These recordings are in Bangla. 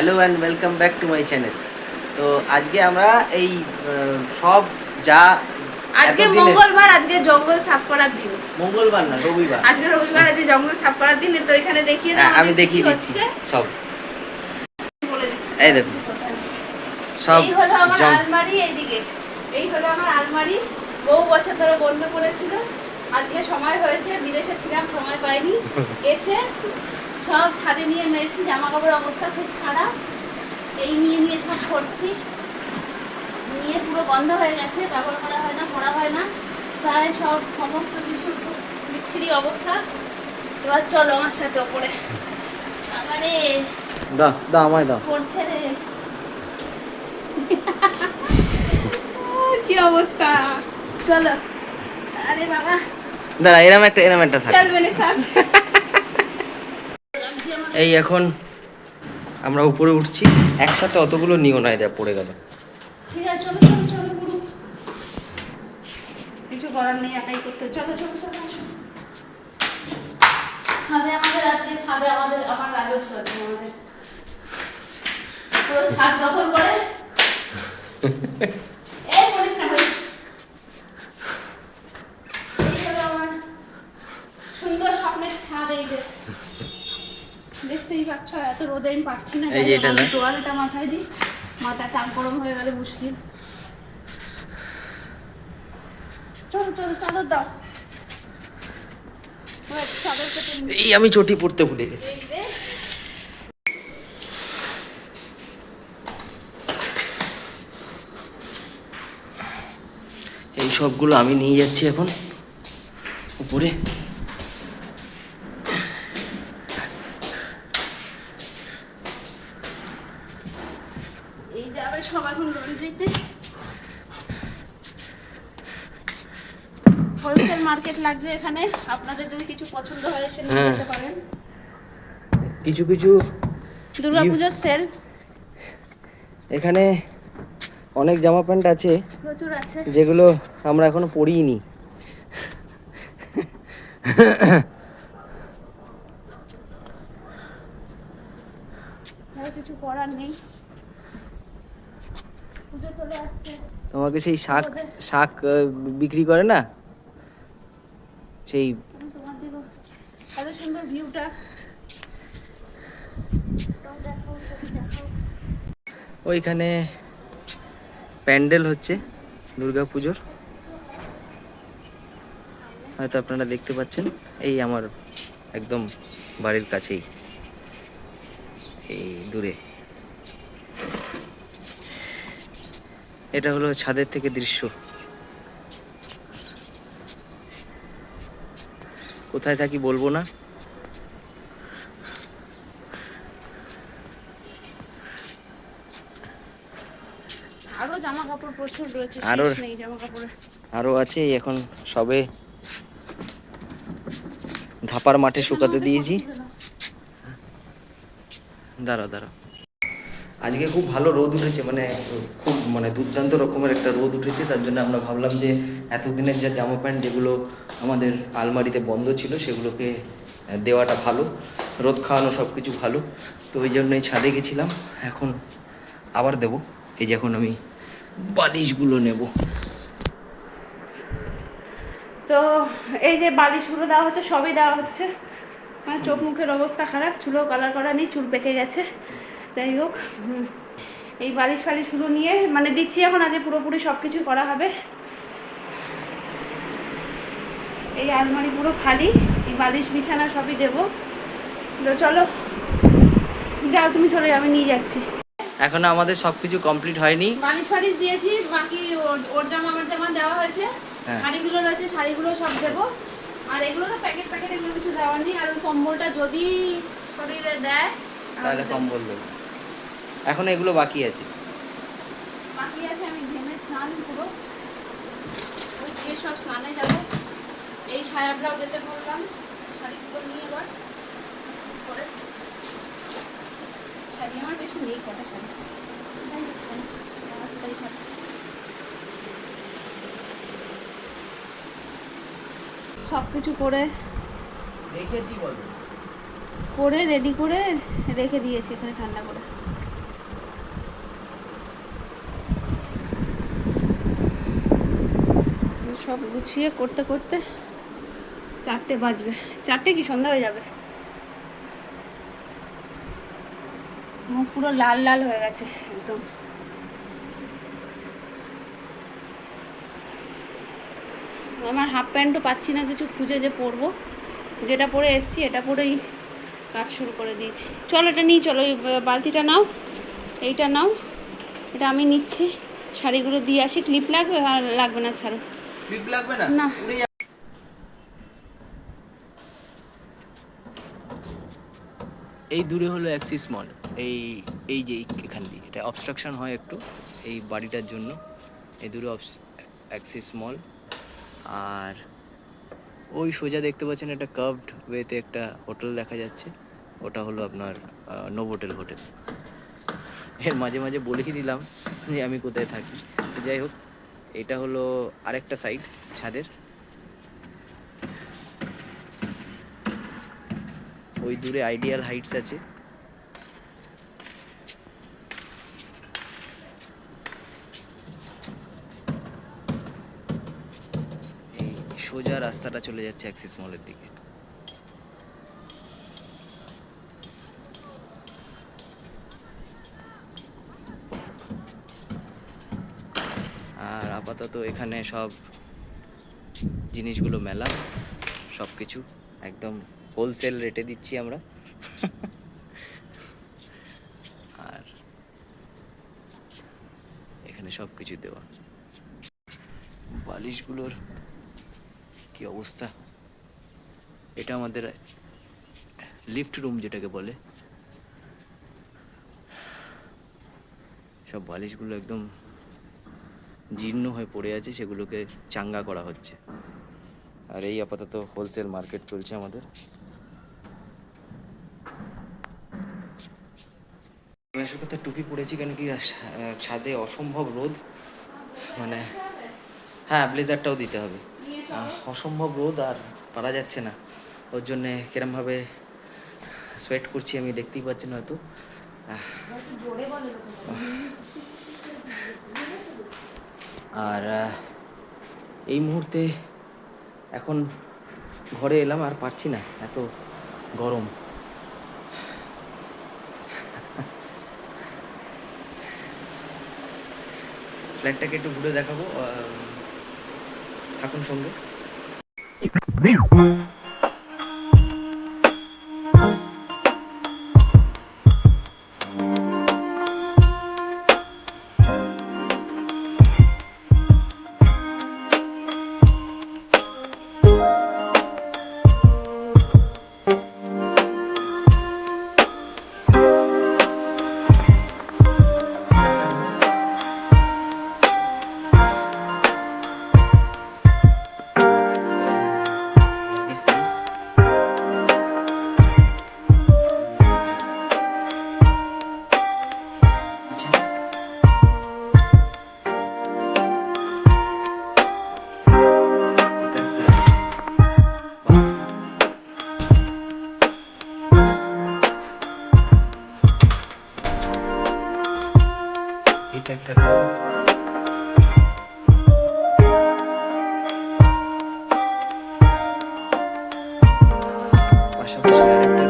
Hello and welcome back to my channel তো আজকে আমরা এই সব যা আজকে মঙ্গলবার আজকে জঙ্গল সাফ করার দিন। মঙ্গলবার না রবিবার। আজকে রবিবার আজকে জঙ্গল সাফ করার দিন তো এখানে দেখিয়ে দাও হ্যাঁ, আমি দেখিয়ে দিচ্ছি সব। এই দেখুন সব এই হলো আমার আলমারি এইদিকে। এই হলো আমার আলমারি। বহু বছর ধরে বন্ধ করেছিল আজকে সময় হয়েছে বিদেশে ছিলাম সময় পাইনি। এসে সব ছাদে নিয়ে মেরেছি জামা কাপড়ের অবস্থা খুব খারাপ। এই নিয়ে নিয়ে সব করছি। নিয়ে পুরো বন্ধ হয়ে গেছে ব্যবহার করা হয় না করা হয় না। প্রায় সব সমস্ত কিছু বিচ্ছিরি অবস্থা। এবার চলো আমার সাথে ওপরে। আমারে দাও দাও আমায় দাও। পড়ছে রে। কি অবস্থা। চলো। আরে বাবা। দাঁড়া এরম একটা এরম একটা চলবে না এই এখন আমরা উপরে উঠছি। একসাথে অতগুলো নিও নয় দেয়া পড়ে গেল। ঠিক আছে চলো চলো চলো পুরো কিছু করার নেই একাই করতে চলো চলো চলো ছাদে আমাদের আজকে ছাদে আমাদের আমার রাজত্ব আছে আমাদের। পুরো ছাদ দখল করে। এই করিস না ভাই। এই হলো আমার সুন্দর স্বপ্নের ছাদ এই যে। দেখতেই পাচ্ছ এত রোদে আমি পাচ্ছি না। এই যে এটা? তোয়ালেটা মাথায় দিই। মাথা টান গরম হয়ে গেলে মুশকিল। চলো চলো চলো দাও। এই আমি চটি পড়তে ভুলে গেছি। এই সবগুলো আমি নিয়ে যাচ্ছি এখন। উপরে এই যাবে সব এখন লন্ড্রিতে হোলসেল মার্কেট লাগছে এখানে। আপনাদের যদি কিছু পছন্দ হয় নিয়ে হ্যাঁ। পারেন। কিছু কিছু দুর্গাপুজোর সেল এখানে অনেক জামা প্যান্ট আছে। প্রচুর আছে। যেগুলো আমরা এখনও পরিনি কিছু করার নেই। পুজো চলে আসছে। তোমাকে সেই শাক শাক বিক্রি করে না? সেই এত সুন্দর ভিউটা ওইখানে প্যান্ডেল হচ্ছে দুর্গা পুজোর। হয়তো আপনারা দেখতে পাচ্ছেন এই আমার একদম বাড়ির কাছেই এই দূরে। এটা হলো ছাদের থেকে দৃশ্য। কোথায় থাকি বলব না? আরও জামা কাপড় প্রচুর রয়েছে আরো- নেই জামা কাপড়ের আরও আছে এখন সবে। ধাপার মাঠে শুকাতে দিয়েছি। দাঁড়াও দাঁড়াও। আজকে খুব ভালো রোদ উঠেছে মানে খুব মানে দুর্দান্ত রকমের একটা রোদ উঠেছে, তার জন্য আমরা ভাবলাম যে এতদিনের যা জামা প্যান্ট যেগুলো আমাদের আলমারিতে বন্ধ ছিল, সেগুলোকে দেওয়াটা ভালো, রোদ খাওয়ানো সব কিছু ভালো, তো ওই জন্যই ছাদে গেছিলাম, এখন আবার দেবো, এই যে এখন আমি বালিশগুলো নেব। তো এই যে বালিশগুলো দেওয়া হচ্ছে, সবই দেওয়া হচ্ছে মানে চোখ মুখের অবস্থা খারাপ, চুলও কালার করা নেই, চুল পেকে গেছে। যাই হোক এই বালিশ ফালিশগুলো নিয়ে মানে দিচ্ছি এখন আজকে পুরোপুরি সব কিছু করা হবে। এই আলমারি পুরো খালি এই বালিশ বিছানা সবই দেবো। তো চলো যাও তুমি চলে আমি নিয়ে যাচ্ছি। এখনও আমাদের সবকিছু কমপ্লিট হয়নি। বালিশ ফালিশ দিয়েছি বাকি ওর- ওর জামা আমার জামা দেওয়া হয়েছে। হ্যাঁ। শাড়িগুলো রয়েছে শাড়িগুলো সব দেবো। আর এগুলো তো প্যাকেট প্যাকেট এগুলো কিছু দেওয়ার নেই। আর ওই কম্বলটা যদি শরীরে দেয় তাহলে কম্বল দেবো। এখন এগুলো বাকি আছে। বাকি আছে আমি ঘেমে স্নান পুরো। ওই গিয়ে সব স্নানে যাব। এই সায়াবরাও যেতে বললাম শাড়িগুলো নিয়ে এবার। শাড়ি আমার বেশি নেই কটা শাড়ি? সেটাই থাক। সব কিছু করে দেখেছি বলো। করে রেডি করে রেখে দিয়েছি এখানে ঠান্ডা করে। সব গুছিয়ে করতে করতে চারটে বাজবে। চারটে কি সন্ধ্যা হয়ে যাবে? মুখ পুরো লাল লাল হয়ে গেছে একদম। আমার হাফ প্যান্টও পাচ্ছি না কিছু খুঁজে যে পরবো। যেটা পরে এসছি, এটা পরেই কাজ শুরু করে দিয়েছি। চলো এটা নিয়ে চলো ওই বালতিটা নাও, এইটা নাও। এটা আমি নিচ্ছি। শাড়িগুলো দিয়ে আসি। ক্লিপ লাগবে? আর লাগবে না, ছাড়ো। ক্লিপ লাগবে না? না। এই দূরে হলো অ্যাক্সিস মল এই এই যে এখান দিয়ে। এটা অবস্ট্রাকশন হয় একটু এই বাড়িটার জন্য। এই দূরে অ্যাক্সিস মল আর ওই সোজা দেখতে পাচ্ছেন একটা কার্ভড ওয়েতে একটা হোটেল দেখা যাচ্ছে। ওটা হলো আপনার নোভোটেল হোটেল এর মাঝে মাঝে বলেই দিলাম যে আমি কোথায় থাকি। যাই হোক এটা হলো আরেকটা সাইড ছাদের। ওই দূরে আইডিয়াল হাইটস আছে। সোজা রাস্তাটা চলে যাচ্ছে অ্যাক্সিস মলের দিকে। আপাতত এখানে সব জিনিসগুলো মেলা সব কিছু একদম হোলসেল রেটে দিচ্ছি আমরা। আর এখানে সব কিছু দেওয়া। বালিশগুলোর কি অবস্থা? এটা আমাদের লিফট রুম যেটাকে বলে। সব বালিশগুলো একদম জীর্ণ হয়ে পড়ে আছে সেগুলোকে চাঙ্গা করা হচ্ছে। আর এই আপাতত হোলসেল মার্কেট চলছে আমাদের। টুপি পরেছি কেন কি ছাদে অসম্ভব রোদ। মানে হ্যাঁ ব্লেজারটাও দিতে হবে। অসম্ভব রোদ আর পারা যাচ্ছে না। ওর জন্যে কিরমভাবে সোয়েট করছি আমি দেখতেই পাচ্ছেন হয়তো। আহ, আর এই মুহূর্তে এখন ঘরে এলাম আর পারছি না, এত গরম। ফ্ল্যাটটাকে একটু ঘুরে দেখাবো থাকুন সঙ্গে। পাশাপাশি আরেকটা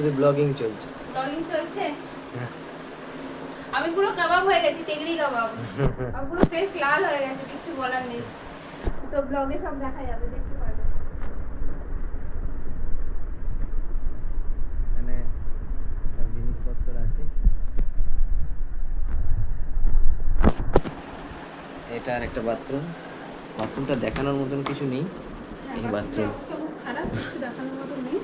শুধু ব্লগিং চলছে। ব্লগিং চলছে? হ্যাঁ। আমি পুরো কাবাব হয়ে গেছি টেকরি কাবাব। আমার পুরো ফেস লাল হয়ে গেছে কিছু বলার নেই। তো ব্লগে সব দেখা যাবে দেখতে পারবে। এখানে সব জিনিসপত্র আছে। এটা আর একটা বাথরুম বাথরুমটা দেখানোর মতন কিছু নেই। এই বাথরুম খুব খারাপ কিছু দেখানোর মতো নেই।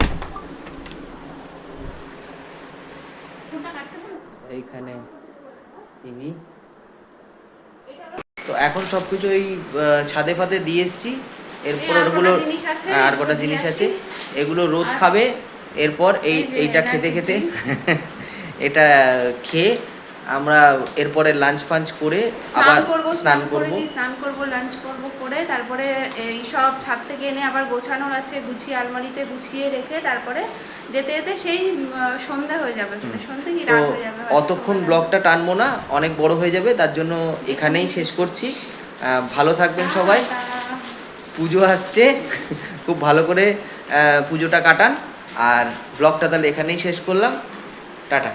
এইখানে। টিভি তো এখন সব কিছু ওই ছাদে ফাঁদে দিয়ে এসছি। এরপর ওগুলো কটা জিনিস আছে, হ্যাঁ, আর কটা জিনিস আছে। এগুলো রোদ খাবে। এরপর এই এইটা খেতে খেতে এটা খেয়ে আমরা এরপরে লাঞ্চ ফাঞ্চ করে আবার স্নান করব স্নান করব। করে স্নান করব লাঞ্চ করব করে তারপরে এই সব ছাদ থেকে এনে আবার গোছানোর আছে গুছিয়ে আলমারিতে গুছিয়ে রেখে তারপরে যেতে যেতে সেই সন্ধ্যা হয়ে যাবে। সন্ধে কি রাত হয়ে যাবে অতক্ষণ ব্লগটা টানবো না অনেক বড় হয়ে যাবে তার জন্য এখানেই শেষ করছি। ভালো থাকবেন সবাই। পুজো আসছে খুব ভালো করে পুজোটা কাটান। আর ব্লগটা তাহলে এখানেই শেষ করলাম। টাটা।